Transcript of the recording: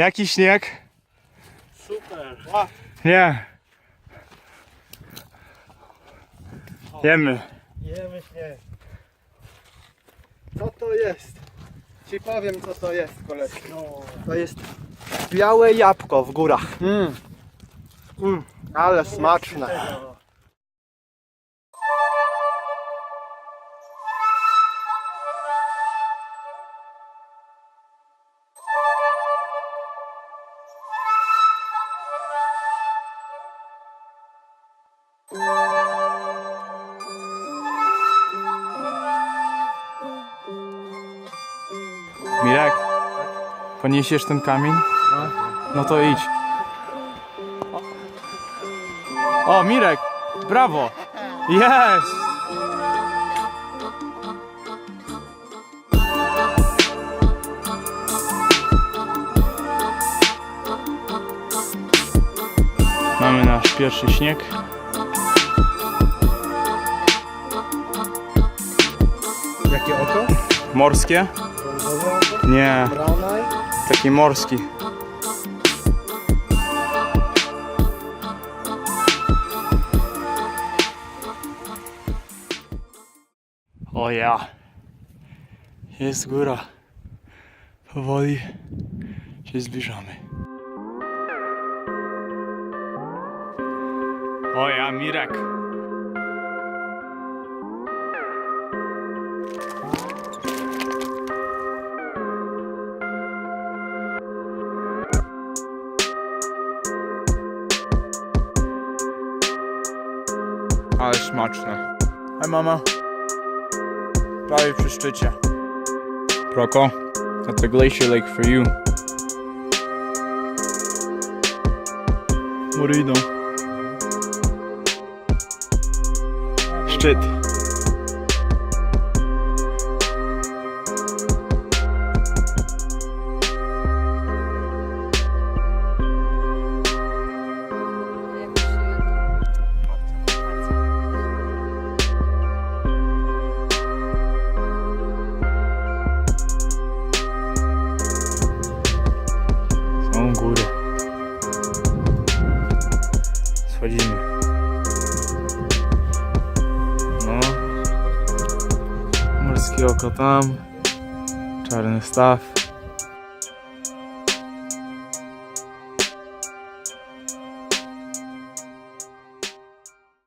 Jaki śnieg? Super. Nie. Jemy. Jemy śnieg. Co to jest? Ci powiem co to jest koleżko. No. To jest białe jabłko w górach. Mm. Mm, ale smaczne. Mirek, poniesiesz ten kamień? No to idź. O, Mirek, brawo! Jest! Mamy nasz pierwszy śnieg. Jakie oko? Morskie? Nie, taki morski. O ja. Jest góra. Powoli się zbliżamy. O ja, Mirek. Ale smaczne. Hej mama. Prawie przy szczycie. Proko, that's a glacier lake for you. Mury idą. Szczyt. Góry. Schodzimy. No. Morskie oko tam. Czarny staw.